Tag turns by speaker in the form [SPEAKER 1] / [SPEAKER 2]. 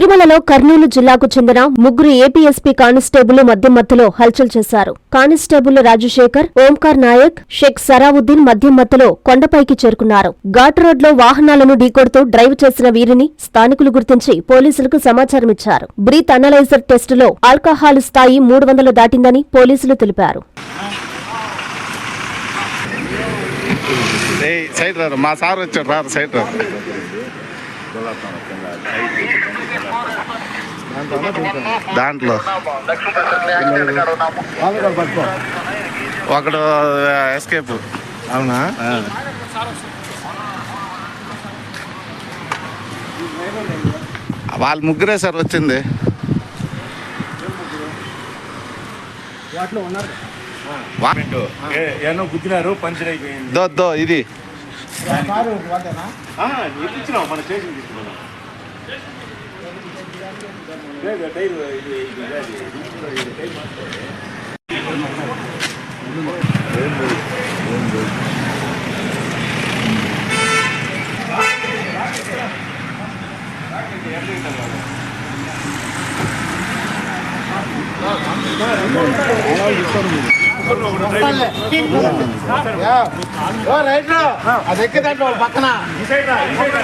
[SPEAKER 1] తిరుమలలో కర్నూలు జిల్లాకు చెందిన ముగ్గురు ఏపీఎస్పీ కానిస్టేబుల్ మద్యం మత్తులో హల్చల్ చేశారు. కానిస్టేబుల్ రాజశేఖర్ ఓంకార్ నాయక్ షేక్ సరావుద్దీన్ మద్యం మత్తులో కొండపైకి చేరుకున్నారు. ఘాట్ రోడ్లో వాహనాలను ఢీకొడుతూ డ్రైవ్ చేసిన వీరిని స్థానికులు గుర్తించి పోలీసులకు సమాచారం ఇచ్చారు. బ్రీత్ అనలైజర్ టెస్టులో ఆల్కహాల్ స్థాయి మూడు వందలు దాటిందని పోలీసులు తెలిపారు.
[SPEAKER 2] సైడ్ రారు మా సార్ వచ్చారు రారు సైడ్ రారు. దాంట్లో. ఒకడు ఎస్కేప్.
[SPEAKER 3] అవునా?
[SPEAKER 2] వాళ్ళు ముగ్గురే సార్ వచ్చింది.
[SPEAKER 3] గుద్దినారు? పంచర్ అయిపోయింది.
[SPEAKER 2] దో దో ఇది.
[SPEAKER 3] మన స్టేషన్ తీసుకున్నాం లేదు, టైర్ ఇది ఇది ఇది, ఇది టైర్ మార్చుకోవాలి.
[SPEAKER 4] అది ఎక్కి దాంట్లో పక్కన
[SPEAKER 3] ఈ సైడ్ రా, ఈ సైడ్ రా.